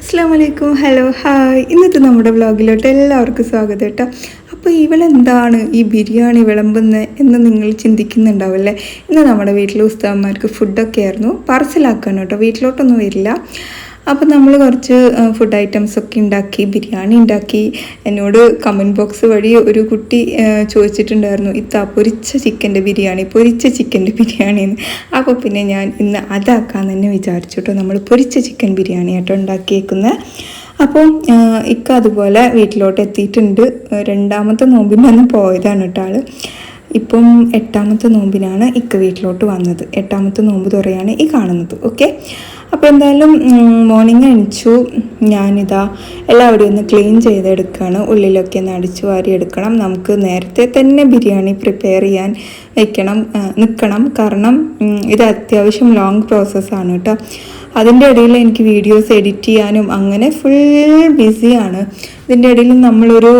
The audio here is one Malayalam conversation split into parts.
അസ്സാം വലൈക്കും ഹലോ ഹായ്. ഇന്നത്തെ നമ്മുടെ വ്ളോഗിലോട്ട് എല്ലാവർക്കും സ്വാഗതം കേട്ടോ. അപ്പോൾ ഇവളെന്താണ് ഈ ബിരിയാണി വിളമ്പുന്നത് എന്ന് നിങ്ങൾ ചിന്തിക്കുന്നുണ്ടാവില്ലേ? ഇന്ന് നമ്മുടെ വീട്ടിലെ ഉസ്താവന്മാർക്ക് ഫുഡൊക്കെ ആയിരുന്നു. പാർസലാക്കണം കേട്ടോ വീട്ടിലോട്ടൊന്നും വരില്ല. അപ്പോൾ നമ്മൾ കുറച്ച് ഫുഡ് ഐറ്റംസ് ഒക്കെ ഉണ്ടാക്കി ബിരിയാണി ഉണ്ടാക്കി. എന്നോട് കമന്റ് ബോക്സ് വഴി ഒരു കുട്ടി ചോദിച്ചിട്ടുണ്ടായിരുന്നു ഇത്ത പൊരിച്ച ചിക്കന്റെ ബിരിയാണി പൊരിച്ച ചിക്കന്റെ ബിരിയാണി എന്ന്. അപ്പോൾ പിന്നെ ഞാൻ ഇന്ന് അതാക്കാൻ തന്നെ വിചാരിച്ചു കേട്ടോ നമ്മൾ പൊരിച്ച ചിക്കൻ ബിരിയാണി ആട്ടോ ഉണ്ടാക്കിയേക്കുന്നത് അപ്പോൾ ഇക്ക അതുപോലെ വീട്ടിലോട്ട് എത്തിയിട്ടുണ്ട്. രണ്ടാമത്തെ നോമ്പിന്റെ പോയതാണ് കേട്ടോ ആൾ ഇപ്പം എട്ടാമത്തെ നോമ്പിനാണ് ഇക്ക വീട്ടിലോട്ട് വന്നത്. എട്ടാമത്തെ നോമ്പ് തുറയാണ് ഈ കാണുന്നത്. ഓക്കെ? അപ്പോൾ എന്തായാലും മോർണിംഗ് എണിച്ചു ഞാനിതാ എല്ലാവരും ഒന്ന് ക്ലീൻ ചെയ്തെടുക്കുകയാണ് ഉള്ളിലൊക്കെ ഒന്ന് അടിച്ചു വാരി എടുക്കണം. നമുക്ക് നേരത്തെ തന്നെ ബിരിയാണി പ്രിപ്പയർ ചെയ്യാൻ വയ്ക്കണം നിൽക്കണം കാരണം ഇത് അത്യാവശ്യം ലോങ് പ്രോസസ്സാണ് കേട്ടോ അതിന്റെ ഇടയിൽ എനിക്ക് വീഡിയോസ് എഡിറ്റ് ചെയ്യാനും അങ്ങനെ ഫുൾ ബിസിയാണ് ഇതിന്റെ ഇടയിൽ നമ്മളൊരു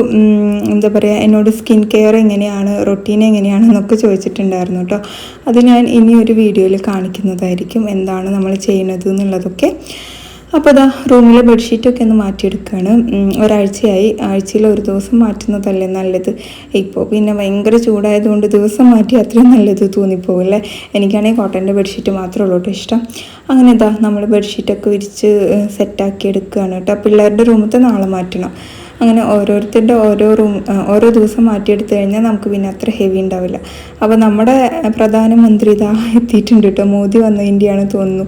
എന്താ പറയുക എന്നോട് സ്കിൻ കെയർ എങ്ങനെയാണ് റൊട്ടീൻ എങ്ങനെയാണ് എന്നൊക്കെ ചോദിച്ചിട്ടുണ്ടായിരുന്നു കേട്ടോ അത് ഞാൻ ഇനി ഒരു വീഡിയോയിൽ കാണിക്കുന്നതായിരിക്കും എന്താണ് നമ്മൾ ചെയ്യുന്നത് എന്നുള്ളതൊക്കെ. അപ്പോൾ അതാ റൂമിലെ ബെഡ്ഷീറ്റൊക്കെ ഒന്ന് മാറ്റിയെടുക്കുകയാണ്. ഒരാഴ്ചയായി. ആഴ്ചയിൽ ഒരു ദിവസം മാറ്റുന്നതല്ലേ നല്ലത്? ഇപ്പോൾ പിന്നെ ഭയങ്കര ചൂടായതുകൊണ്ട് ദിവസം മാറ്റി അത്രയും നല്ലത് തോന്നിപ്പോകല്ലേ എനിക്കാണെങ്കിൽ കോട്ടന്റെ ബെഡ്ഷീറ്റ് മാത്രമേ ഉള്ളൂ കേട്ടോ ഇഷ്ടം. അങ്ങനെ ഇതാ നമ്മൾ ബെഡ്ഷീറ്റൊക്കെ വിരിച്ച് സെറ്റാക്കി എടുക്കുകയാണ് കേട്ടോ. പിള്ളേരുടെ റൂമത്തെ നാളെ മാറ്റണം. അങ്ങനെ ഓരോരുത്തരുടെ ഓരോ റൂം ഓരോ ദിവസം മാറ്റിയെടുത്തു കഴിഞ്ഞാൽ നമുക്ക് പിന്നെ അത്ര ഹെവി ഉണ്ടാവില്ല. അപ്പോൾ നമ്മുടെ പ്രധാനമന്ത്രി ഇതാ എത്തിയിട്ടുണ്ട് കേട്ടോ. മോദി വന്നതിന്റെയാണ് തോന്നുന്നു.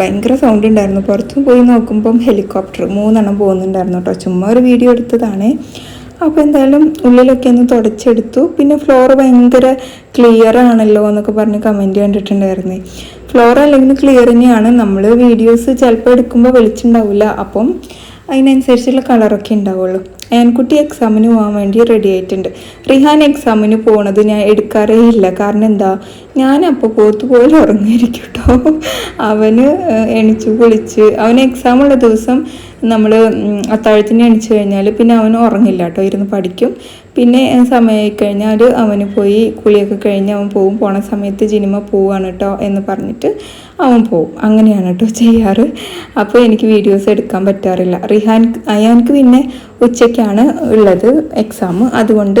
ഭയങ്കര സൗണ്ട് ഉണ്ടായിരുന്നു. പുറത്തു പോയി നോക്കുമ്പം ഹെലികോപ്റ്റർ മൂന്നെണ്ണം പോകുന്നുണ്ടായിരുന്നു കേട്ടോ. ചുമ്മാ ഒരു വീഡിയോ എടുത്തതാണ്. അപ്പോൾ എന്തായാലും ഉള്ളിലൊക്കെ ഒന്ന് തുടച്ചെടുത്തു. പിന്നെ ഫ്ലോർ ഭയങ്കര ക്ലിയർ ആണല്ലോ എന്നൊക്കെ പറഞ്ഞ് കമന്റ് കണ്ടിട്ടുണ്ടായിരുന്നേ. ഫ്ലോർ അല്ലെങ്കിൽ ക്ലിയർ തന്നെയാണ്. നമ്മൾ വീഡിയോസ് ചിലപ്പോൾ എടുക്കുമ്പോൾ വെളിച്ചുണ്ടാവില്ല അപ്പം അതിനനുസരിച്ചുള്ള കളറൊക്കെ ഉണ്ടാവുള്ളൂ. ആൻകുട്ടി എക്സാമിന് പോകാൻ വേണ്ടി റെഡി ആയിട്ടുണ്ട്. റിഹാൻ എക്സാമിന് പോണത് ഞാൻ എടുക്കാറേ ഇല്ല കാരണം എന്താ? ഞാൻ അപ്പോൾ പോത്ത് പോലെ ഉറങ്ങിയിരിക്കും കേട്ടോ അവന് എണിച്ചു കുളിച്ച്. അവന് എക്സാം ഉള്ള ദിവസം നമ്മൾ അത്താഴത്തിന് എണിച്ചു കഴിഞ്ഞാൽ പിന്നെ അവന് ഉറങ്ങില്ല കേട്ടോ ഇരുന്ന് പഠിക്കും. പിന്നെ സമയമായി കഴിഞ്ഞാൽ അവന് പോയി കുളിയൊക്കെ കഴിഞ്ഞ് അവൻ പോകും പോണ സമയത്ത് ജിനിമ പോവാണ് കേട്ടോ എന്ന് പറഞ്ഞിട്ട് അവൻ പോവും. അങ്ങനെയാണ് കേട്ടോ ചെയ്യാറ്. അപ്പോൾ എനിക്ക് വീഡിയോസ് എടുക്കാൻ പറ്റാറില്ല. റിഹാൻ അയാൻക്ക് പിന്നെ ഉച്ചയ്ക്കാണ് ഉള്ളത് എക്സാം അതുകൊണ്ട്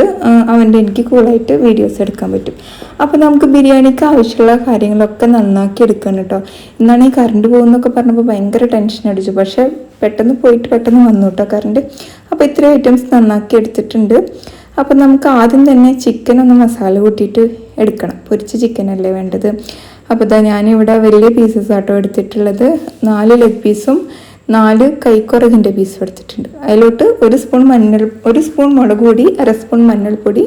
അവന്റെ എനിക്ക് കൂളായിട്ട് വീഡിയോസ് എടുക്കാൻ പറ്റും. അപ്പോൾ നമുക്ക് ബിരിയാണിക്ക് ആവശ്യമുള്ള കാര്യങ്ങളൊക്കെ നന്നാക്കി എടുക്കണം കേട്ടോ എന്നാണ് ഈ കറണ്ട് പോകുന്നൊക്കെ പറഞ്ഞപ്പോൾ ഭയങ്കര ടെൻഷൻ അടിച്ചു. പക്ഷേ പെട്ടെന്ന് പോയിട്ട് പെട്ടെന്ന് വന്നു കേട്ടോ കറണ്ട് അപ്പോൾ ഇത്രയും ഐറ്റംസ് നന്നാക്കി എടുത്തിട്ടുണ്ട്. അപ്പോൾ നമുക്ക് ആദ്യം തന്നെ ചിക്കൻ ഒന്ന് മസാല കൂട്ടിയിട്ട് എടുക്കണം. പൊരിച്ച ചിക്കൻ അല്ലേ വേണ്ടത്. അപ്പോൾ ഇതാ ഞാനിവിടെ വലിയ പീസസ് ആട്ടോ എടുത്തിട്ടുള്ളത്. നാല് ലെഗ് പീസും നാല് കൈക്കുറകിന്റെ പീസും എടുത്തിട്ടുണ്ട്. അതിലോട്ട് ഒരു സ്പൂൺ മഞ്ഞൾ ഒരു സ്പൂൺ മുളക് പൊടി അര സ്പൂൺ മഞ്ഞൾപ്പൊടി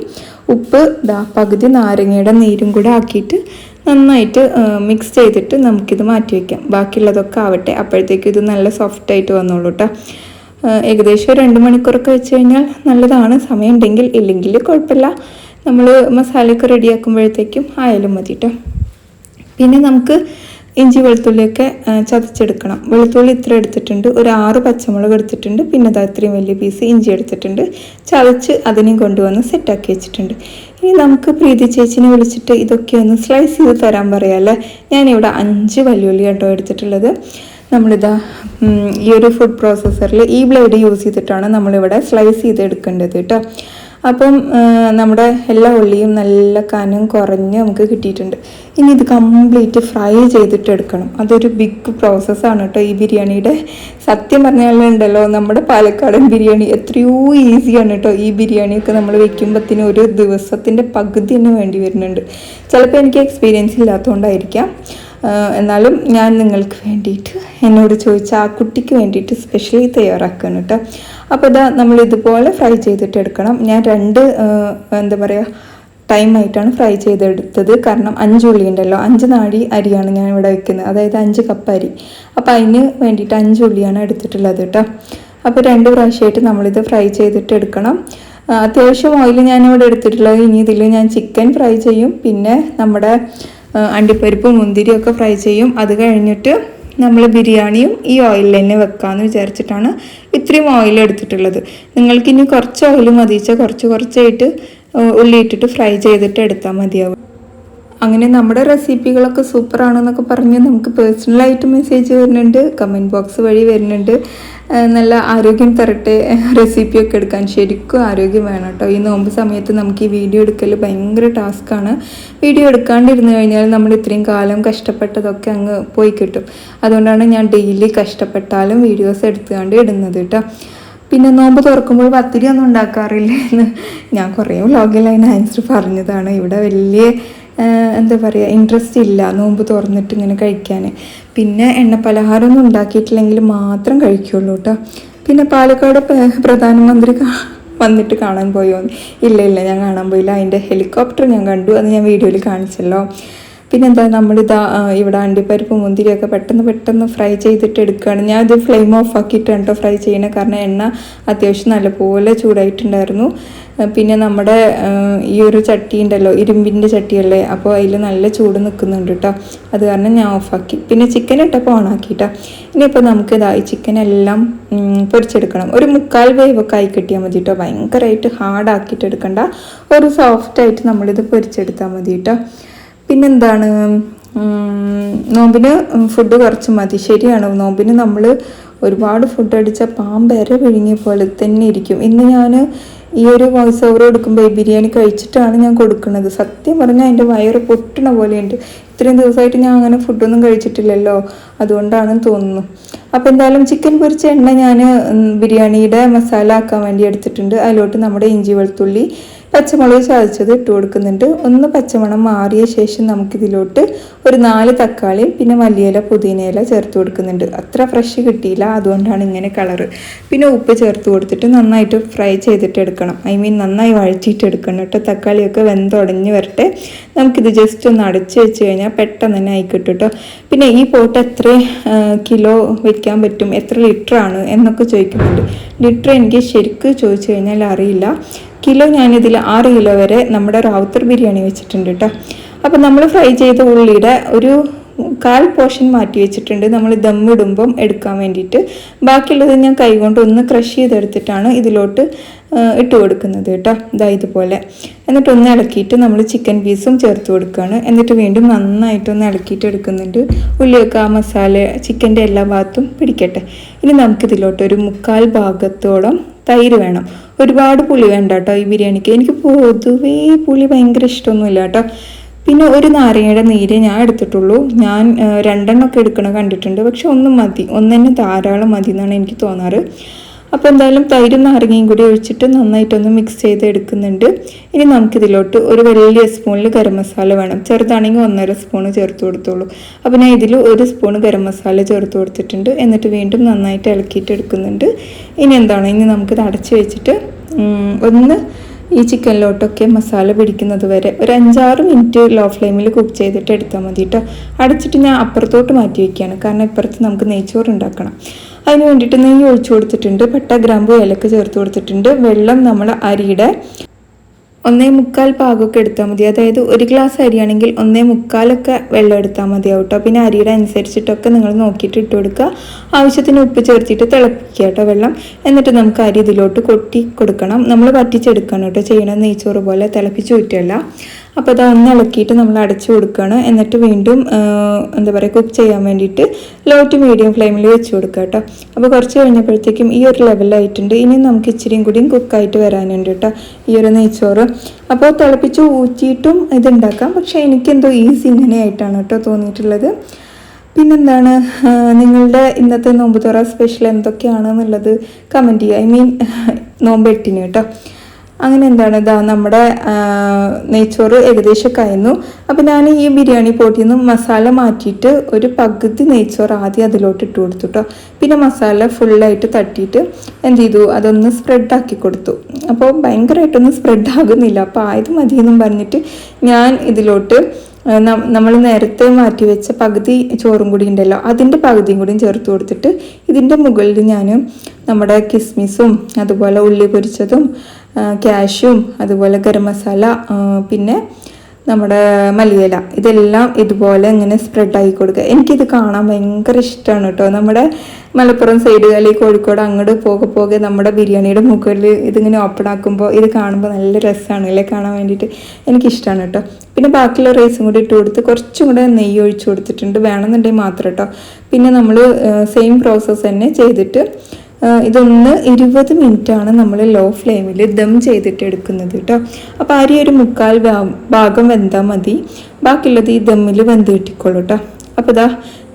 ഉപ്പ് ദാ പകുതി നാരങ്ങയുടെ നീരും കൂടെ ആക്കിയിട്ട് നന്നായിട്ട് മിക്സ് ചെയ്തിട്ട് നമുക്കിത് മാറ്റി വയ്ക്കാം ബാക്കിയുള്ളതൊക്കെ ആവട്ടെ. അപ്പോഴത്തേക്കും ഇത് നല്ല സോഫ്റ്റായിട്ട് വന്നോളൂ കേട്ടോ ഏകദേശം രണ്ട് മണിക്കൂറൊക്കെ വെച്ച് കഴിഞ്ഞാൽ നല്ലതാണ്. സമയമുണ്ടെങ്കിൽ ഇല്ലെങ്കിൽ കുഴപ്പമില്ല. നമ്മൾ മസാലയൊക്കെ റെഡിയാക്കുമ്പോഴത്തേക്കും ആയാലും മതി കേട്ടോ പിന്നെ നമുക്ക് ഇഞ്ചി വെളുത്തുള്ളിയൊക്കെ ചതച്ചെടുക്കണം. വെളുത്തുള്ളി ഇത്ര എടുത്തിട്ടുണ്ട്. ഒരു ആറ് പച്ചമുളക് എടുത്തിട്ടുണ്ട്. പിന്നെ അത് അത്രയും വലിയ പീസ് ഇഞ്ചി എടുത്തിട്ടുണ്ട്. ചതച്ച് അതിനെയും കൊണ്ടുവന്ന് സെറ്റാക്കി വെച്ചിട്ടുണ്ട്. ഇനി നമുക്ക് പ്രീതി ചേച്ചിനെ വിളിച്ചിട്ട് ഇതൊക്കെ ഒന്ന് സ്ലൈസ് ചെയ്ത് തരാൻ പറയാമല്ലേ ഞാനിവിടെ അഞ്ച് വലിയുള്ളി കേട്ടോ എടുത്തിട്ടുള്ളത്. നമ്മളിതാ ഈ ഒരു ഫുഡ് പ്രോസസ്സറിൽ ഈ ബ്ലേഡ് യൂസ് ചെയ്തിട്ടാണ് നമ്മളിവിടെ സ്ലൈസ് ചെയ്ത് എടുക്കേണ്ടത് കേട്ടോ. അപ്പം നമ്മുടെ എല്ലാ ഉള്ളിയും നല്ല കനം കുറഞ്ഞ് നമുക്ക് കിട്ടിയിട്ടുണ്ട്. ഇനി ഇത് കംപ്ലീറ്റ് ഫ്രൈ ചെയ്തിട്ട് എടുക്കണം അതൊരു ബിഗ് പ്രോസസ്സാണ് കേട്ടോ ഈ ബിരിയാണിയുടെ. സത്യം പറഞ്ഞാലുണ്ടല്ലോ നമ്മുടെ പാലക്കാടൻ ബിരിയാണി എത്രയോ ഈസിയാണ് കേട്ടോ ഈ ബിരിയാണിയൊക്കെ നമ്മൾ വെക്കുമ്പോഴത്തേന് ഒരു ദിവസത്തിന്റെ പകുതി തന്നെ വേണ്ടി വരുന്നുണ്ട്. ചിലപ്പോൾ എനിക്ക് എക്സ്പീരിയൻസ് ഇല്ലാത്തതുകൊണ്ടായിരിക്കാം എന്നാലും ഞാൻ നിങ്ങൾക്ക് വേണ്ടിയിട്ട് എന്നോട് ചോദിച്ച ആ കുട്ടിക്ക് വേണ്ടിയിട്ട് സ്പെഷ്യലി തയ്യാറാക്കുകയാണ് കേട്ടോ. അപ്പോൾ ഇതാ നമ്മൾ ഇതുപോലെ ഫ്രൈ ചെയ്തിട്ട് എടുക്കണം. ഞാൻ രണ്ട് എന്താ പറയുക ടൈമായിട്ടാണ് ഫ്രൈ ചെയ്തെടുത്തത്. കാരണം അഞ്ച് ഉള്ളി ഉണ്ടല്ലോ. അഞ്ച് നാടി അരിയാണ് ഞാൻ ഇവിടെ വെക്കുന്നത്. അതായത് അഞ്ച് കപ്പ് അരി. അപ്പോൾ അതിന് വേണ്ടിയിട്ട് അഞ്ച് ഉള്ളിയാണ് എടുത്തിട്ടുള്ളത് കേട്ടോ. അപ്പോൾ രണ്ട് പ്രാവശ്യമായിട്ട് നമ്മളിത് ഫ്രൈ ചെയ്തിട്ട് എടുക്കണം. അത്യാവശ്യം ഓയിൽ ഞാനിവിടെ എടുത്തിട്ടുള്ളത്. ഇനി ഇതിൽ ഞാൻ ചിക്കൻ ഫ്രൈ ചെയ്യും. പിന്നെ നമ്മുടെ അണ്ടിപ്പരിപ്പ് മുന്തിരിയൊക്കെ ഫ്രൈ ചെയ്യും. അത് കഴിഞ്ഞിട്ട് നമ്മൾ ബിരിയാണിയും ഈ ഓയിലിൽ തന്നെ വെക്കാമെന്ന് വിചാരിച്ചിട്ടാണ് ഇത്രയും ഓയിൽ എടുത്തിട്ടുള്ളത്. നിങ്ങൾക്കിനി കുറച്ച് ഓയിൽ മതിച്ചാൽ കുറച്ച് കുറച്ചായിട്ട് ഉള്ളി ഇട്ടിട്ട് ഫ്രൈ ചെയ്തിട്ട് എടുത്താൽ മതിയാവും. അങ്ങനെ നമ്മുടെ റെസിപ്പികളൊക്കെ സൂപ്പറാണെന്നൊക്കെ പറഞ്ഞ് നമുക്ക് പേഴ്സണലായിട്ട് മെസ്സേജ് വരുന്നുണ്ട്. കമന്റ് ബോക്സ് വഴി വരുന്നുണ്ട്. നല്ല ആരോഗ്യം തരട്ടെ റെസിപ്പിയൊക്കെ എടുക്കാൻ. ശരിക്കും ആരോഗ്യം വേണം കേട്ടോ ഈ നോമ്പ് സമയത്ത് നമുക്ക് ഈ വീഡിയോ എടുക്കൽ ഭയങ്കര ടാസ്ക്കാണ് വീഡിയോ എടുക്കാണ്ടിരുന്നു കഴിഞ്ഞാൽ നമ്മൾ ഇത്രയും കാലം കഷ്ടപ്പെട്ടതൊക്കെ അങ്ങ് പോയി കിട്ടും. അതുകൊണ്ടാണ് ഞാൻ ഡെയിലി കഷ്ടപ്പെട്ടാലും വീഡിയോസ് എടുത്തുകൊണ്ട് ഇടുന്നത് കേട്ടോ പിന്നെ നോമ്പ് തുറക്കുമ്പോൾ പത്തിരി ഒന്നും ഉണ്ടാക്കാറില്ല എന്ന് ഞാൻ കുറേ വ്ളോഗിൽ അതിന് ആൻസർ പറഞ്ഞതാണ്. ഇവിടെ വലിയ എന്താ പറയുക ഇൻട്രസ്റ്റ് ഇല്ല നോമ്പ് തുറന്നിട്ട് ഇങ്ങനെ കഴിക്കാൻ പിന്നെ എണ്ണ പലഹാരമൊന്നും ഉണ്ടാക്കിയിട്ടില്ലെങ്കിൽ മാത്രം കഴിക്കുള്ളൂ കേട്ടോ പിന്നെ പാലക്കാട് പ്രധാനമന്ത്രി വന്നിട്ട് കാണാൻ പോയോ ഇല്ല ഇല്ല ഞാൻ കാണാൻ പോയില്ല. അതിന്റെ ഹെലികോപ്റ്റർ ഞാൻ കണ്ടു. അത് ഞാൻ വീഡിയോയിൽ കാണിച്ചല്ലോ. പിന്നെന്താ നമ്മളിതാ ഇവിടെ അണ്ടിപ്പരിപ്പ് മുന്തിരിയൊക്കെ പെട്ടെന്ന് പെട്ടെന്ന് ഫ്രൈ ചെയ്തിട്ട് എടുക്കുകയാണ് ഞാൻ ഇത് ഫ്ലെയിം ഓഫ് ആക്കിയിട്ടാണ് കേട്ടോ ഫ്രൈ ചെയ്യണത് കാരണം എണ്ണ അത്യാവശ്യം നല്ലപോലെ ചൂടായിട്ടുണ്ടായിരുന്നു. പിന്നെ നമ്മുടെ ഈ ഒരു ചട്ടി ഉണ്ടല്ലോ ഇരുമ്പിന്റെ ചട്ടിയല്ലേ അപ്പോൾ അതിൽ നല്ല ചൂട് നിൽക്കുന്നുണ്ട് കേട്ടോ അത് കാരണം ഞാൻ ഓഫാക്കി പിന്നെ ചിക്കൻ ഇട്ടപ്പോൾ ഓണാക്കി കേട്ടോ ഇനിയിപ്പോൾ നമുക്ക് ഇതാ ഈ ചിക്കൻ എല്ലാം പൊരിച്ചെടുക്കണം. ഒരു മുക്കാൽ വേവൊക്കെ ആയി കിട്ടിയാൽ മതി കേട്ടോ ഭയങ്കരമായിട്ട് ഹാർഡാക്കിയിട്ട് എടുക്കണ്ട ഒരു സോഫ്റ്റായിട്ട് നമ്മളിത് പൊരിച്ചെടുത്താൽ മതി കേട്ടോ പിന്നെന്താണ്? നോമ്പിന് ഫുഡ് കുറച്ച് മതി. ശരിയാണ്? നോമ്പിന് നമ്മൾ ഒരുപാട് ഫുഡ് അടിച്ച പാമ്പര വിഴുങ്ങിയ പോലെ തന്നെ ഇരിക്കും. ഇന്ന് ഞാൻ ഈ ഒരു വോയിസ് ഓവർ കൊടുക്കുമ്പോൾ ഈ ബിരിയാണി കഴിച്ചിട്ടാണ് ഞാൻ കൊടുക്കുന്നത്. സത്യം പറഞ്ഞാൽ എന്റെ വയറ് പൊട്ടണ പോലെയുണ്ട്. ഇത്രയും ദിവസമായിട്ട് ഞാൻ അങ്ങനെ ഫുഡൊന്നും കഴിച്ചിട്ടില്ലല്ലോ. അതുകൊണ്ടാണെന്ന് തോന്നുന്നു. അപ്പോൾ എന്തായാലും ചിക്കൻ പൊരിച്ച എണ്ണ ഞാൻ ബിരിയാണിയുടെ മസാല ആക്കാൻ വേണ്ടി എടുത്തിട്ടുണ്ട്. അതിലോട്ട് നമ്മുടെ ഇഞ്ചി വെളുത്തുള്ളി പച്ചമുളക് ചതച്ചത് ഇട്ട് കൊടുക്കുന്നുണ്ട്. ഒന്ന് പച്ചമണം മാറിയ ശേഷം നമുക്കിതിലോട്ട് ഒരു നാല് തക്കാളിയും പിന്നെ മല്ലിയില പുതിനയില ചേർത്ത് കൊടുക്കുന്നുണ്ട്. അത്ര ഫ്രഷ് കിട്ടിയില്ല അതുകൊണ്ടാണ് ഇങ്ങനെ കളറ് പിന്നെ ഉപ്പ് ചേർത്ത് കൊടുത്തിട്ട് നന്നായിട്ട് ഫ്രൈ ചെയ്തിട്ട് എടുക്കണം. ഐ മീൻ നന്നായി വഴറ്റിയിട്ട് എടുക്കണം കേട്ടോ. തക്കാളിയൊക്കെ വെന്തുടഞ്ഞ് വരട്ടെ. നമുക്കിത് ജസ്റ്റ് ഒന്ന് അടച്ച് വെച്ച് കഴിഞ്ഞാൽ പെട്ടെന്ന് തന്നെ ആയിക്കിട്ടും കേട്ടോ പിന്നെ ഈ പോട്ട് എത്ര കിലോ വയ്ക്കാൻ പറ്റും? എത്ര ലിറ്ററാണ് എന്നൊക്കെ ചോദിക്കുന്നുണ്ട്. ലിറ്റർ എനിക്ക് ശരിക്ക് ചോദിച്ചു കഴിഞ്ഞാൽ അറിയില്ല. കിലോ ഞാനിതിൽ ആറ് കിലോ വരെ നമ്മുടെ റാവുത്തർ ബിരിയാണി വെച്ചിട്ടുണ്ട് കേട്ടോ അപ്പോൾ നമ്മൾ ഫ്രൈ ചെയ്ത ഉള്ളിയുടെ ഒരു കാൽ പോർഷൻ മാറ്റി വെച്ചിട്ടുണ്ട്. നമ്മൾ ദമ്മിടുമ്പം എടുക്കാൻ വേണ്ടിയിട്ട്. ബാക്കിയുള്ളത് ഞാൻ കൈകൊണ്ട് ഒന്ന് ക്രഷ് ചെയ്തെടുത്തിട്ടാണ് ഇതിലോട്ട് ഇട്ട് കൊടുക്കുന്നത് കേട്ടോ ഇതാ ഇതുപോലെ. എന്നിട്ട് ഒന്ന് ഇളക്കിയിട്ട് നമ്മൾ ചിക്കൻ പീസും ചേർത്ത് കൊടുക്കുകയാണ് എന്നിട്ട് വീണ്ടും നന്നായിട്ടൊന്ന് ഇളക്കിയിട്ട് എടുക്കുന്നുണ്ട്. ഉള്ളിയൊക്കെ ആ മസാല ചിക്കന്റെ എല്ലാ ഭാഗത്തും പിടിക്കട്ടെ. ഇനി നമുക്കിതിലോട്ട് ഒരു മുക്കാൽ ഭാഗത്തോളം തൈര് വേണം. ഒരുപാട് പുളി വേണ്ട കേട്ടോ ഈ ബിരിയാണിക്ക്. എനിക്ക് പൊതുവേ പുളി ഭയങ്കര ഇഷ്ടമൊന്നുമില്ല കേട്ടോ പിന്നെ ഒരു നാരങ്ങയുടെ നീര് ഞാൻ എടുത്തിട്ടുള്ളൂ. ഞാൻ രണ്ടെണ്ണമൊക്കെ എടുക്കണ കണ്ടിട്ടുണ്ട്. പക്ഷെ ഒന്നും മതി. ഒന്ന് തന്നെ ധാരാളം മതി എന്നാണ് എനിക്ക് തോന്നാറ്. അപ്പോൾ എന്തായാലും തൈരും നാരങ്ങയും കൂടി ഒഴിച്ചിട്ട് നന്നായിട്ടൊന്ന് മിക്സ് ചെയ്ത് എടുക്കുന്നുണ്ട് ഇനി നമുക്കിതിലോട്ട് ഒരു വലിയ സ്പൂണിൽ ഗരം മസാല വേണം. ചെറുതാണെങ്കിൽ ഒന്നര സ്പൂൺ ചേർത്ത് കൊടുത്തോളൂ. അപ്പോൾ ഞാൻ ഇതിൽ ഒരു സ്പൂൺ ഗരം മസാല ചേർത്ത് കൊടുത്തിട്ടുണ്ട്. എന്നിട്ട് വീണ്ടും നന്നായിട്ട് ഇളക്കിയിട്ട് എടുക്കുന്നുണ്ട്. ഇനി എന്താണ്? ഇനി നമുക്കിത് അടച്ച് വെച്ചിട്ട് ഒന്ന് ഈ ചിക്കനിലോട്ടൊക്കെ മസാല പിടിക്കുന്നത് വരെ ഒരു അഞ്ചാറ് മിനിറ്റ് ലോ ഫ്ലെയിമിൽ കുക്ക് ചെയ്തിട്ട് എടുത്താൽ മതി കേട്ടോ അടച്ചിട്ട് ഞാൻ അപ്പുറത്തോട്ട് മാറ്റി വയ്ക്കുകയാണ് കാരണം ഇപ്പുറത്ത് നമുക്ക് നെയ്ച്ചോറ് ഉണ്ടാക്കണം. അതിന് വേണ്ടിയിട്ട് നെയ്യ് ഒഴിച്ചു കൊടുത്തിട്ടുണ്ട് പട്ട ഗ്രാമ്പു ഏലക്ക ചേർത്ത് കൊടുത്തിട്ടുണ്ട്. വെള്ളം നമ്മൾ അരിയുടെ ഒന്നേ മുക്കാൽ പാകമൊക്കെ എടുത്താൽ മതി. അതായത് ഒരു ഗ്ലാസ് അരിയാണെങ്കിൽ ഒന്നേ മുക്കാലൊക്കെ വെള്ളം എടുത്താൽ മതിയാവും കേട്ടോ പിന്നെ അരിയുടെ അനുസരിച്ചിട്ടൊക്കെ നിങ്ങൾ നോക്കിയിട്ട് ഇട്ട് കൊടുക്കുക. ആവശ്യത്തിന് ഉപ്പ് ചേർത്തിട്ട് തിളപ്പിക്കുക കേട്ടോ വെള്ളം. എന്നിട്ട് നമുക്ക് അരി ഇതിലോട്ട് കൊട്ടി കൊടുക്കണം. നമ്മൾ വറ്റിച്ചെടുക്കണം കേട്ടോ ചെയ്യണം നെയ്ച്ചോറ് പോലെ തിളപ്പിച്ച് ഊറ്റല്ല അപ്പോൾ അത് ഒന്ന് ഇളക്കിയിട്ട് നമ്മൾ അടച്ചു കൊടുക്കുകയാണ്. എന്നിട്ട് വീണ്ടും എന്താ പറയുക കുക്ക് ചെയ്യാൻ വേണ്ടിയിട്ട് ലോ ടു മീഡിയം ഫ്ലെയിമിൽ വെച്ച് കൊടുക്കുക കേട്ടോ. അപ്പോൾ കുറച്ച് കഴിഞ്ഞപ്പോഴത്തേക്കും ഈ ഒരു ലെവലായിട്ടുണ്ട് ഇനി നമുക്ക് ഇച്ചിരിയും കൂടിയും കുക്കായിട്ട് വരാനുണ്ട് കേട്ടോ ഈ ഒരു നെയ്ച്ചോറ്. അപ്പോൾ തിളപ്പിച്ച് ഊറ്റിയിട്ടും ഇതുണ്ടാക്കാം. പക്ഷേ എനിക്കെന്തോ ഈസി ഇങ്ങനെയായിട്ടാണ് കേട്ടോ തോന്നിയിട്ടുള്ളത്. പിന്നെന്താണ് നിങ്ങളുടെ ഇന്നത്തെ നോമ്പ് തുറ സ്പെഷ്യൽ എന്തൊക്കെയാണെന്നുള്ളത് കമന്റ് ചെയ്യുക. ഐ മീൻ നോമ്പ് എട്ടിന് കേട്ടോ. അങ്ങനെ എന്താണ് ഇതാ നമ്മുടെ നെയ്ച്ചോറ് ഏകദേശം കയന്നു അപ്പോൾ ഞാൻ ഈ ബിരിയാണി പോട്ടിൽ നിന്ന് മസാല മാറ്റിയിട്ട് ഒരു പകുതി നെയ്ച്ചോറ് ആദ്യം അതിലോട്ട് ഇട്ട് കൊടുത്തു കേട്ടോ പിന്നെ മസാല ഫുള്ളായിട്ട് തട്ടിയിട്ട് എന്ത് ചെയ്തു? അതൊന്ന് സ്പ്രെഡാക്കി കൊടുത്തു. അപ്പോൾ ഭയങ്കരമായിട്ടൊന്നും സ്പ്രെഡ് ആകുന്നില്ല. അപ്പോൾ ആയത് മതിയെന്നും പറഞ്ഞിട്ട് ഞാൻ ഇതിലോട്ട് നമ്മൾ നേരത്തെ മാറ്റി വെച്ച പകുതി ചോറും കൂടി ഉണ്ടല്ലോ അതിന്റെ പകുതിയും കൂടിയും ചേർത്ത് കൊടുത്തിട്ട് ഇതിന്റെ മുകളിൽ ഞാൻ നമ്മുടെ കിസ്മിസും അതുപോലെ ഉള്ളി പൊരിച്ചതും ക്യാഷും അതുപോലെ ഗരം മസാല പിന്നെ നമ്മുടെ മല്ലിയില. ഇതെല്ലാം ഇതുപോലെ ഇങ്ങനെ സ്പ്രെഡ് ആക്കി കൊടുക്കുക. എനിക്കിത് കാണാൻ ഭയങ്കര ഇഷ്ടമാണ് കേട്ടോ നമ്മുടെ മലപ്പുറം സൈഡ് അല്ലെങ്കിൽ കോഴിക്കോട് അങ്ങോട്ട് പോകെ പോകെ നമ്മുടെ ബിരിയാണിയുടെ മുകളിൽ ഇതിങ്ങനെ ഓപ്പൺ ആക്കുമ്പോൾ ഇത് കാണുമ്പോൾ നല്ല രസമാണ് അല്ലേ? കാണാൻ വേണ്ടിയിട്ട് എനിക്കിഷ്ടമാണ് കേട്ടോ പിന്നെ ബാക്കിയുള്ള റൈസും കൂടി ഇട്ട് കൊടുത്ത് കുറച്ചും കൂടെ നെയ്യ് ഒഴിച്ചു കൊടുത്തിട്ടുണ്ട്. വേണമെന്നുണ്ടെങ്കിൽ മാത്രം കേട്ടോ പിന്നെ നമ്മൾ സെയിം പ്രോസസ്സ് തന്നെ ചെയ്തിട്ട് ഇതൊന്ന് ഇരുപത് ആണ് നമ്മൾ ലോ ഫ്ലെയിമിൽ ദം ചെയ്തിട്ട് എടുക്കുന്നത് കേട്ടോ അപ്പോൾ അരി ഒരു മുക്കാൽ ഭാഗം വെന്താൽ മതി. ബാക്കിയുള്ളത് ഈ ദമ്മിൽ വെന്ത് കിട്ടിക്കോളൂ കേട്ടോ അപ്പോൾ ഇതാ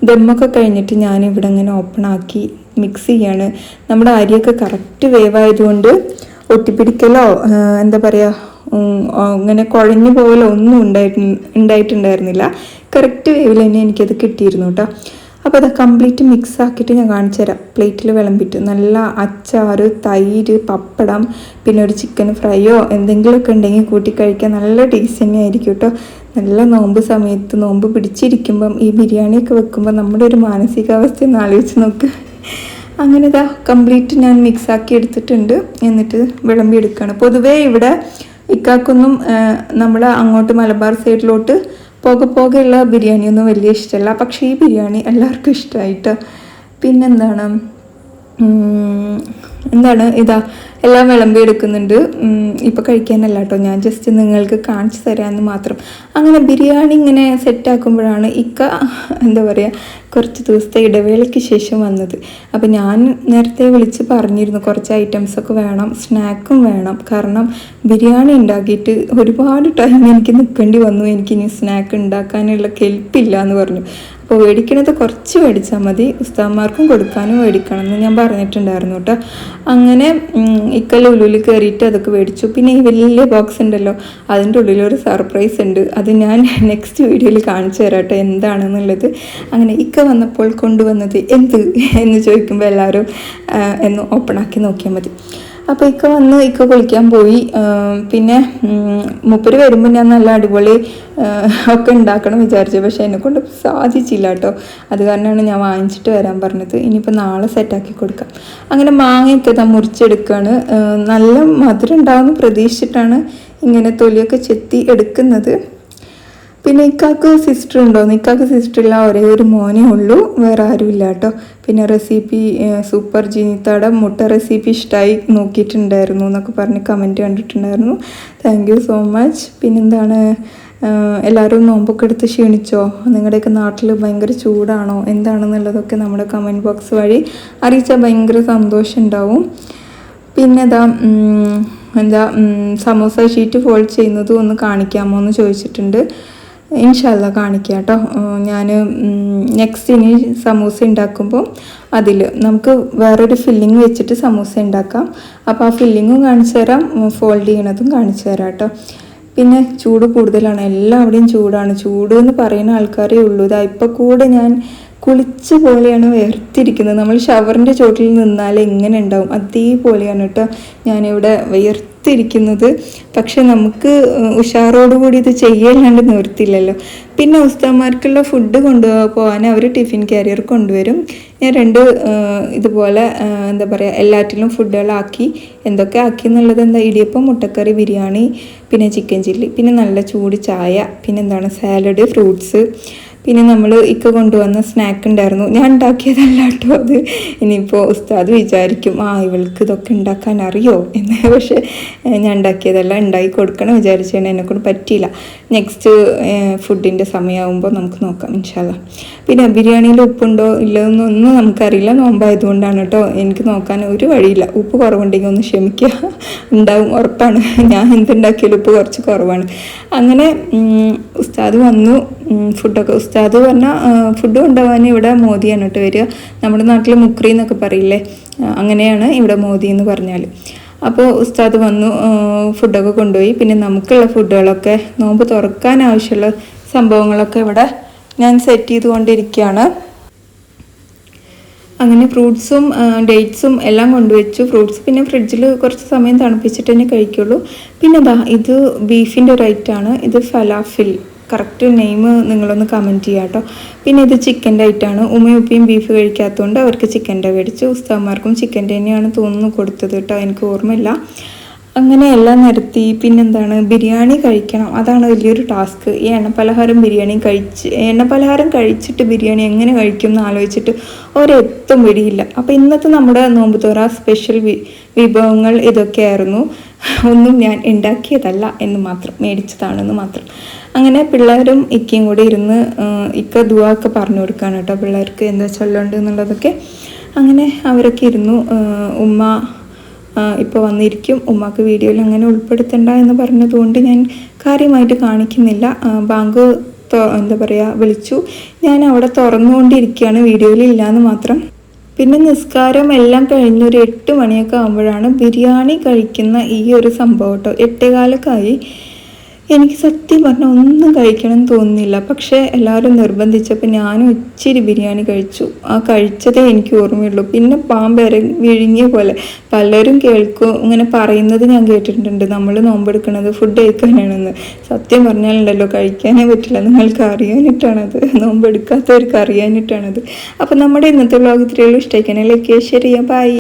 ദമ്മൊക്കെ കഴിഞ്ഞിട്ട് ഞാൻ ഇവിടെ ഇങ്ങനെ ഓപ്പൺ ആക്കി മിക്സ് ചെയ്യാണ്. നമ്മുടെ അരിയൊക്കെ കറക്റ്റ് വേവായതുകൊണ്ട് ഒട്ടിപ്പിടിക്കലോ എന്താ പറയുക അങ്ങനെ കുഴഞ്ഞു പോകലോ ഒന്നും ഉണ്ടായിട്ട് ഉണ്ടായിട്ടുണ്ടായിരുന്നില്ല. കറക്റ്റ് വേവിൽ തന്നെ എനിക്കത് കിട്ടിയിരുന്നു കേട്ടോ അപ്പോൾ അത് കംപ്ലീറ്റ് മിക്സ് ആക്കിയിട്ട് ഞാൻ കാണിച്ചു തരാം. പ്ലേറ്റിൽ വിളമ്പിട്ട് നല്ല അച്ചാർ തൈര് പപ്പടം പിന്നെ ഒരു ചിക്കൻ ഫ്രൈയോ എന്തെങ്കിലുമൊക്കെ ഉണ്ടെങ്കിൽ കൂട്ടി കഴിക്കാൻ നല്ല ടേസ്റ്റ് തന്നെ ആയിരിക്കും കേട്ടോ നല്ല നോമ്പ് സമയത്ത് നോമ്പ് പിടിച്ചിരിക്കുമ്പം ഈ ബിരിയാണിയൊക്കെ വെക്കുമ്പോൾ നമ്മുടെ ഒരു മാനസികാവസ്ഥ ഒന്ന് ആലോചിച്ച് നോക്ക്. അങ്ങനെ ഇതാ കംപ്ലീറ്റ് ഞാൻ മിക്സ് ആക്കി എടുത്തിട്ടുണ്ട്. എന്നിട്ട് വിളമ്പി എടുക്കുകയാണ് പൊതുവേ ഇവിടെ ഇക്കാക്കൊന്നും നമ്മൾ അങ്ങോട്ട് മലബാർ സൈഡിലോട്ട് പോകെ പോകെയുള്ള ബിരിയാണിയൊന്നും വലിയ ഇഷ്ടമല്ല പക്ഷേ ഈ ബിരിയാണി എല്ലാവർക്കും ഇഷ്ടമായിട്ട് പിന്നെന്താണ്? എന്താണ്? ഇതാ എല്ലാം വിളമ്പി എടുക്കുന്നുണ്ട് ഇപ്പോൾ കഴിക്കാനല്ല കേട്ടോ. ഞാൻ ജസ്റ്റ് നിങ്ങൾക്ക് കാണിച്ചു തരാമെന്ന് മാത്രം. അങ്ങനെ ബിരിയാണി ഇങ്ങനെ സെറ്റാക്കുമ്പോഴാണ് ഇക്ക എന്താ പറയുക കുറച്ച് ദിവസത്തെ ഇടവേളയ്ക്ക് ശേഷം വന്നത്. അപ്പോൾ ഞാൻ നേരത്തെ വിളിച്ച് പറഞ്ഞിരുന്നു കുറച്ച് ഐറ്റംസൊക്കെ വേണം സ്നാക്കും വേണം. കാരണം ബിരിയാണി ഉണ്ടാക്കിയിട്ട് ഒരുപാട് ടൈം എനിക്ക് നിൽക്കേണ്ടി വന്നു. എനിക്കിനി സ്നാക്ക് ഉണ്ടാക്കാനുള്ള കെൽപ്പില്ല എന്ന് പറഞ്ഞു. അപ്പോൾ മേടിക്കണത് കുറച്ച് മേടിച്ചാൽ മതി. ഉസ്താന്മാർക്കും കൊടുക്കാനും മേടിക്കണം എന്ന് ഞാൻ പറഞ്ഞിട്ടുണ്ടായിരുന്നു കേട്ടോ. അങ്ങനെ ഉം, ഇക്ക ലുലുവിൽ കയറിയിട്ട് അതൊക്കെ മേടിച്ചു പിന്നെ ഈ വലിയ ബോക്സ് ഉണ്ടല്ലോ അതിന്റെ ഉള്ളിലൊരു സർപ്രൈസ് ഉണ്ട്. അത് ഞാൻ നെക്സ്റ്റ് വീഡിയോയിൽ കാണിച്ചു തരാം കേട്ടോ എന്താണെന്നുള്ളത്. അങ്ങനെ ഇക്ക വന്നപ്പോൾ കൊണ്ടുവന്നത് എന്ത് എന്ന് ചോദിക്കുമ്പോൾ എല്ലാവരും എന്ന് ഓപ്പണാക്കി നോക്കിയാൽ മതി. അപ്പോൾ ഇക്ക വന്ന് ഇക്ക കുളിക്കാൻ പോയി. പിന്നെ മുപ്പര് വരുമ്പോൾ ഞാൻ നല്ല അടിപൊളി ഒക്കെ ഉണ്ടാക്കണം വിചാരിച്ചു. പക്ഷേ എന്നെ കൊണ്ട് സാധിച്ചില്ല കേട്ടോ. അത് കാരണമാണ് ഞാൻ വാങ്ങിച്ചിട്ട് വരാൻ പറഞ്ഞത്. ഇനിയിപ്പോൾ നാളെ സെറ്റാക്കി കൊടുക്കാം. അങ്ങനെ മാങ്ങയൊക്കെ താൻ മുറിച്ചെടുക്കുകയാണ് നല്ല മധുരം ഉണ്ടാകുമെന്ന് പ്രതീക്ഷിച്ചിട്ടാണ് ഇങ്ങനെ തൊലിയൊക്കെ ചെത്തി എടുക്കുന്നത്. പിന്നെ ഇക്കാക്ക് സിസ്റ്റർ ഉണ്ടോ? ഇക്കാക്ക് സിസ്റ്റർ ഇല്ല ഒരേ ഒരു മോനേ ഉള്ളൂ വേറെ ആരുമില്ല കേട്ടോ പിന്നെ റെസിപ്പി സൂപ്പർ ജീനിത്താടെ മുട്ട റെസിപ്പി ഇഷ്ടമായി നോക്കിയിട്ടുണ്ടായിരുന്നു എന്നൊക്കെ പറഞ്ഞ് കമന്റ് കണ്ടിട്ടുണ്ടായിരുന്നു. താങ്ക് യു സോ മച്ച് പിന്നെന്താണ് എല്ലാവരും നോമ്പൊക്കെ എടുത്ത് ക്ഷീണിച്ചോ? നിങ്ങളുടെയൊക്കെ നാട്ടിൽ ഭയങ്കര ചൂടാണോ? എന്താണെന്നുള്ളതൊക്കെ നമ്മുടെ കമന്റ് ബോക്സ് വഴി അറിയിച്ചാൽ ഭയങ്കര സന്തോഷം ഉണ്ടാവും. പിന്നെ ഇതാ എന്താ സമോസ ഷീറ്റ് ഫോൾഡ് ചെയ്യുന്നതും ഒന്ന് കാണിക്കാമോ എന്ന് ചോദിച്ചിട്ടുണ്ട്. ഇൻഷല്ല കാണിക്കാം കേട്ടോ. ഞാൻ നെക്സ്റ്റ് ഇനി സമൂസ ഉണ്ടാക്കുമ്പോൾ അതിൽ നമുക്ക് വേറൊരു ഫില്ലിങ് വെച്ചിട്ട് സമൂസ ഉണ്ടാക്കാം അപ്പോൾ ആ ഫില്ലിങ്ങും കാണിച്ചു തരാം. ഫോൾഡ് ചെയ്യണതും കാണിച്ചു തരാം കേട്ടോ. പിന്നെ ചൂട് കൂടുതലാണ്. എല്ലാവിടെയും ചൂടാണ്. ചൂട് എന്ന് പറയുന്ന ആൾക്കാരേ ഉള്ളൂ. ഇതാ ഇപ്പം കൂടെ ഞാൻ കുളിച്ച പോലെയാണ് വേർത്തിരിക്കുന്നത്. നമ്മൾ ഷവറിന്റെ ചോട്ടിൽ നിന്നാൽ എങ്ങനെ ഉണ്ടാവും അതേപോലെയാണ് കേട്ടോ ഞാനിവിടെ വിയർത്തിരിക്കുന്നത് പക്ഷെ നമുക്ക് ഉഷാറോടുകൂടി ഇത് ചെയ്യല്ലാണ്ട് നിർത്തില്ലല്ലോ പിന്നെ ഉസ്താമാർക്കുള്ള ഫുഡ് കൊണ്ടുപോകാൻ അവർ ടിഫിൻ കാരിയർ കൊണ്ടുവരും. ഞാൻ രണ്ട് ഇതുപോലെ എന്താ പറയുക എല്ലാറ്റിലും ഫുഡുകളാക്കി എന്തൊക്കെ ആക്കി എന്നുള്ളത് എന്താ ഇടിയപ്പം മുട്ടക്കറി ബിരിയാണി പിന്നെ ചിക്കൻ ചില്ലി പിന്നെ നല്ല ചൂട് ചായ പിന്നെ എന്താണ് സാലഡ് ഫ്രൂട്ട്സ് പിന്നെ നമ്മൾ ഇക്ക കൊണ്ടുവന്ന സ്നാക്ക് ഉണ്ടായിരുന്നു. ഞാൻ ഉണ്ടാക്കിയതല്ല കേട്ടോ അത്. ഇനിയിപ്പോൾ ഉസ്താദ് വിചാരിക്കും ആ ഇവൾക്ക് ഇതൊക്കെ ഉണ്ടാക്കാൻ അറിയോ? എന്ന്. പക്ഷേ ഞാൻ ഉണ്ടാക്കിയതല്ല ഉണ്ടാക്കി കൊടുക്കണം വിചാരിച്ചാണ്. എന്നെക്കൊണ്ട് പറ്റിയില്ല. നെക്സ്റ്റ് ഫുഡിന്റെ സമയമാകുമ്പോൾ നമുക്ക് നോക്കാം ഇൻഷാല്ല പിന്നെ ബിരിയാണിയിൽ ഉപ്പുണ്ടോ ഇല്ലതെന്നൊന്നും നമുക്കറിയില്ല. നോമ്പായതുകൊണ്ടാണ് കേട്ടോ എനിക്ക് നോക്കാൻ ഒരു വഴിയില്ല. ഉപ്പ് കുറവുണ്ടെങ്കിൽ ഒന്ന് ക്ഷമിക്കുക ഉണ്ടാവും ഉറപ്പാണ്. ഞാൻ എന്തുണ്ടാക്കിയാലും ഉപ്പ് കുറച്ച് കുറവാണ്. അങ്ങനെ ഉസ്താദ് വന്നു. ഫുഡൊക്കെ ഉസ്താദ് പറഞ്ഞാൽ ഫുഡ് കൊണ്ടുപോകാൻ ഇവിടെ മോദിയാണ് കേട്ടോ വരിക. നമ്മുടെ നാട്ടിൽ മുക്രി എന്നൊക്കെ പറയില്ലേ? അങ്ങനെയാണ് ഇവിടെ മോദി എന്ന് പറഞ്ഞാൽ അപ്പോൾ ഉസ്താദ് വന്നു ഫുഡൊക്കെ കൊണ്ടുപോയി. പിന്നെ നമുക്കുള്ള ഫുഡുകളൊക്കെ നോമ്പ് തുറക്കാൻ ആവശ്യമുള്ള സംഭവങ്ങളൊക്കെ ഇവിടെ ഞാൻ സെറ്റ് ചെയ്തുകൊണ്ടിരിക്കുകയാണ്. അങ്ങനെ ഫ്രൂട്ട്സും ഡേറ്റ്സും എല്ലാം കൊണ്ടുവച്ചു. ഫ്രൂട്ട്സ് പിന്നെ ഫ്രിഡ്ജിൽ കുറച്ച് സമയം തണുപ്പിച്ചിട്ട് തന്നെ കഴിക്കുള്ളൂ. പിന്നെ ഇത് ബീഫിന്റെ ഒരു ഐറ്റാണ് ഇത് ഫലാഫിൽ. കറക്റ്റ് നെയിം നിങ്ങളൊന്ന് കമന്റ് ചെയ്യാം കേട്ടോ പിന്നെ ഇത് ചിക്കന്റെ ഐറ്റാണ് ഉമ്മയും ഉപ്പയും ബീഫ് കഴിക്കാത്തതുകൊണ്ട് അവർക്ക് ചിക്കന്റെ മേടിച്ചു. ഉസ്താവന്മാർക്കും ചിക്കന്റെ തന്നെയാണ് തോന്നുന്നു കൊടുത്തത് കേട്ടോ എനിക്ക് ഓർമ്മയില്ല. അങ്ങനെ എല്ലാം നിരത്തി പിന്നെന്താണ്? ബിരിയാണി കഴിക്കണം. അതാണ് വലിയൊരു ടാസ്ക് ഈ എണ്ണപ്പലഹാരം ബിരിയാണി കഴിച്ച് എണ്ണപ്പലഹാരം കഴിച്ചിട്ട് ബിരിയാണി എങ്ങനെ കഴിക്കും എന്ന് ആലോചിച്ചിട്ട് ഒരെത്തും പിടിയില്ല. അപ്പോൾ ഇന്നത്തെ നമ്മുടെ നോമ്പുതോറ സ്പെഷ്യൽ വിഭവങ്ങൾ ഇതൊക്കെയായിരുന്നു. ഒന്നും ഞാൻ ഉണ്ടാക്കിയതല്ല എന്ന് മാത്രം മേടിച്ചതാണെന്ന് മാത്രം. അങ്ങനെ പിള്ളേരും ഇക്കയും കൂടി ഇരുന്ന് ഇക്ക ദുവാ പറഞ്ഞു കൊടുക്കുകയാണ് കേട്ടോ പിള്ളേർക്ക് എന്താ ചൊല്ലുണ്ട് എന്നുള്ളതൊക്കെ. അങ്ങനെ അവരൊക്കെ ഇരുന്നു ഉമ്മ ഇപ്പോൾ വന്നിരിക്കും ഉമ്മാക്ക് വീഡിയോയിൽ അങ്ങനെ ഉൾപ്പെടുത്തണ്ട എന്ന് പറഞ്ഞതുകൊണ്ട് ഞാൻ കാര്യമായിട്ട് കാണിക്കുന്നില്ല. ബാങ്ക് എന്താ പറയുക വിളിച്ചു. ഞാൻ അവിടെ തുറന്നുകൊണ്ടിരിക്കുകയാണ് വീഡിയോയിൽ ഇല്ലയെന്ന് മാത്രം. പിന്നെ നിസ്കാരം എല്ലാം കഴിഞ്ഞൊരു എട്ട് മണിയൊക്കെ ആകുമ്പോഴാണ് ബിരിയാണി കഴിക്കുന്ന ഈ ഒരു സംഭവം കേട്ടോ. എട്ടേകാലൊക്കെ ആയി എനിക്ക് സത്യം പറഞ്ഞാൽ ഒന്നും കഴിക്കണം തോന്നുന്നില്ല. പക്ഷേ എല്ലാവരും നിർബന്ധിച്ചപ്പോൾ ഞാനും ഇച്ചിരി ബിരിയാണി കഴിച്ചു. ആ കഴിച്ചതേ എനിക്ക് ഓർമ്മയുള്ളൂ. പിന്നെ പാമ്പര വിഴുങ്ങിയ പോലെ പലരും കേൾക്കും ഇങ്ങനെ പറയുന്നത് ഞാൻ കേട്ടിട്ടുണ്ട്. നമ്മൾ നോമ്പെടുക്കണത് ഫുഡ് കഴിക്കാനാണെന്ന്. സത്യം പറഞ്ഞാലുണ്ടല്ലോ കഴിക്കാനേ പറ്റില്ല. നിങ്ങൾക്ക് അറിയാനിട്ടാണത്. നോമ്പെടുക്കാത്തവർക്ക് അറിയാനിട്ടാണത്. അപ്പോൾ നമ്മുടെ ഇന്നത്തെ വ്ലോഗ് ഇത്രയുള്ളൂ ഇഷ്ടമായിക്കാനല്ലേ കേശരിയ ബൈ